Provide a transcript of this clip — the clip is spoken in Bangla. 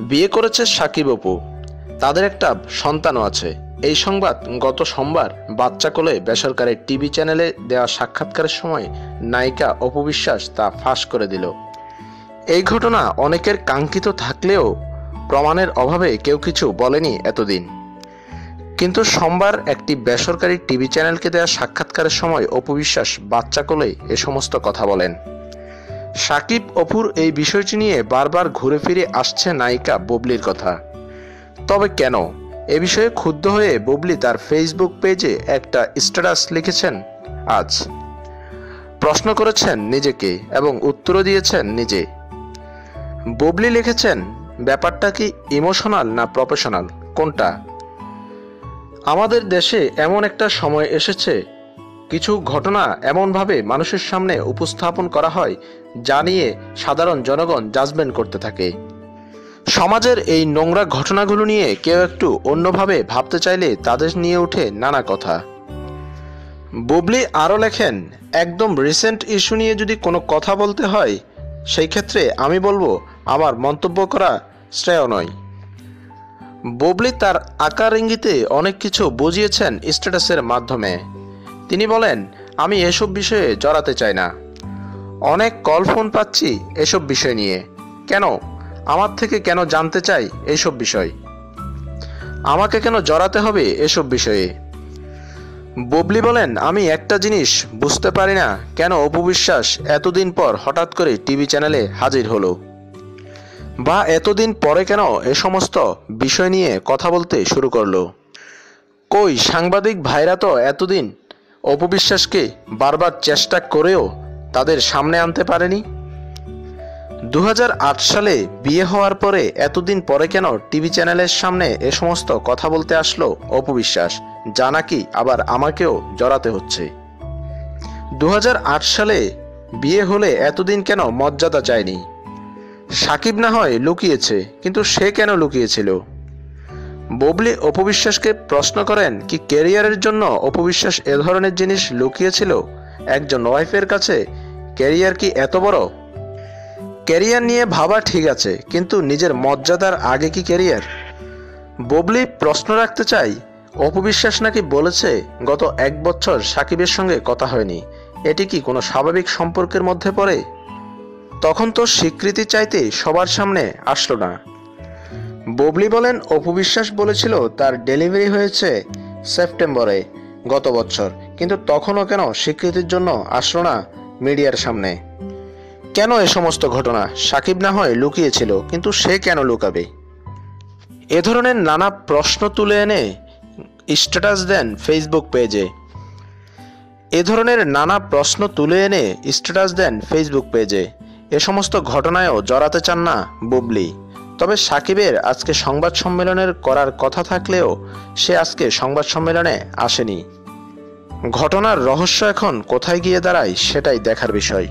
বিয়ে করেছে সাকিব অপু। তাদের একটা সন্তানও আছে। এই সংবাদ গত সোমবার বাচ্চা কোলে বেসরকারি টিভি চ্যানেলে দেওয়া সাক্ষাৎকারের সময় নায়িকা অপু বিশ্বাস তা ফাঁস করে দিল। এই ঘটনা অনেকের কাঙ্ক্ষিত থাকলেও প্রমাণের অভাবে কেউ কিছু বলেনি এতদিন। কিন্তু সোমবার একটি বেসরকারি টিভি চ্যানেলকে দেওয়া সাক্ষাৎকারের সময় অপু বিশ্বাস বাচ্চা কোলে এ সমস্ত কথা বলেন। সাকিব, অপুর এই বিষয়টি নিয়ে বারবার ঘুরে ফিরে আসছে নায়িকা বুবলির কথা। তবে কেন? এ বিষয়ে ক্ষুব্ধ হয়ে বুবলি তার ফেসবুক পেজে একটা স্ট্যাটাস লিখেছেন আজ। প্রশ্ন করেছেন নিজেকে এবং উত্তরও দিয়েছেন নিজে। বুবলি লিখেছেন, ব্যাপারটা কি ইমোশনাল না প্রফেশনাল কোনটা? আমাদের দেশে এমন একটা সময় এসেছে, কিছু ঘটনা এমনভাবে মানুষের সামনে উপস্থাপন করা হয় যা নিয়ে সাধারণ জনগণ জাজমেন্ট করতে থাকে। সমাজের এই নোংরা ঘটনাগুলো নিয়ে কেউ একটু অন্যভাবে ভাবতে চাইলে তাদের নিয়ে ওঠে নানা কথা। বুবলি আরও লেখেন, একদম রিসেন্ট ইস্যু নিয়ে যদি কোনো কথা বলতে হয়, সেই ক্ষেত্রে আমি বলব, আমার মন্তব্য করা শ্রেয় নয়। বুবলি তার আকার ইঙ্গিতে অনেক কিছু বুঝিয়েছেন স্ট্যাটাসের মাধ্যমে। তিনি বলেন, আমি এসব বিষয়ে জড়াতে চাই না। অনেক কল ফোন পাচ্ছি এসব বিষয় নিয়ে। কেন? আমার থেকে কেন জানতে চাই এইসব বিষয়? আমাকে কেন জড়াতে হবে এসব বিষয়ে? ববলি বলেন, আমি একটা জিনিস বুঝতে পারি না, কেন অপবিশ্বাস এতদিন পর হঠাৎ করে টিভি চ্যানেলে হাজির হলো? বা এতদিন পরে কেন এ সমস্ত বিষয় নিয়ে কথা বলতে শুরু করল? কই, সাংবাদিক ভাইরা তো এতদিন অপবিশ্বাসকে বারবার চেষ্টা করেও তাদের সামনে আনতে পারেনি। দু হাজার আট সালে বিয়ে হওয়ার পরে এতদিন পরে কেন টিভি চ্যানেলের সামনে এ সমস্ত কথা বলতে আসলো অপবিশ্বাস, যা নাকি আবার আমাকেও জড়াতে হচ্ছে। দু হাজার আট সালে বিয়ে হলে এতদিন কেন মর্যাদা চায়নি সাকিব না হয় লুকিয়েছে, কিন্তু সে কেন লুকিয়েছিল? ববলি অপবিশ্বাসকে প্রশ্ন করেন কি ক্যারিয়ারের জন্য অপবিশ্বাস এ ধরনের জিনিস লুকিয়েছিল? একজন ওয়াইফের কাছে ক্যারিয়ার কি এত বড়? ক্যারিয়ার নিয়ে ভাবা ঠিক আছে, কিন্তু নিজের মর্যাদার আগে কি ক্যারিয়ার? ববলি প্রশ্ন রাখতে চাই অপবিশ্বাস নাকি বলেছে গত এক বছর সাকিবের সঙ্গে কথা হয়নি, এটি কি কোনো স্বাভাবিক সম্পর্কের মধ্যে পড়ে? তখন তো স্বীকৃতি চাইতে সবার সামনে আসলো না। ববলি বলেন অপবিশ্বাস বলেছিল তার ডেলিভারি হয়েছে সেপ্টেম্বরে গত বছর, কিন্তু তখনও কেন স্বীকৃতির জন্য আসলো না মিডিয়ার সামনে। কেন এ সমস্ত ঘটনা? সাকিব না হয় লুকিয়েছিল, কিন্তু সে কেন লুকাবে? এ ধরনের নানা প্রশ্ন তুলে এনে স্ট্যাটাস দেন ফেসবুক পেজে। এ ধরনের নানা প্রশ্ন তুলে এনে স্ট্যাটাস দেন ফেসবুক পেজে। এ সমস্ত ঘটনায়ও জড়াতে চান না বুবলি। তবে সাকিবের আজকে সংবাদ সম্মেলনের করার কথা থাকলেও সে আজকে সংবাদ সম্মেলনে আসেনি। ঘটনার রহস্য এখন কোথায় গিয়ে দাঁড়ায় সেটাই দেখার বিষয়।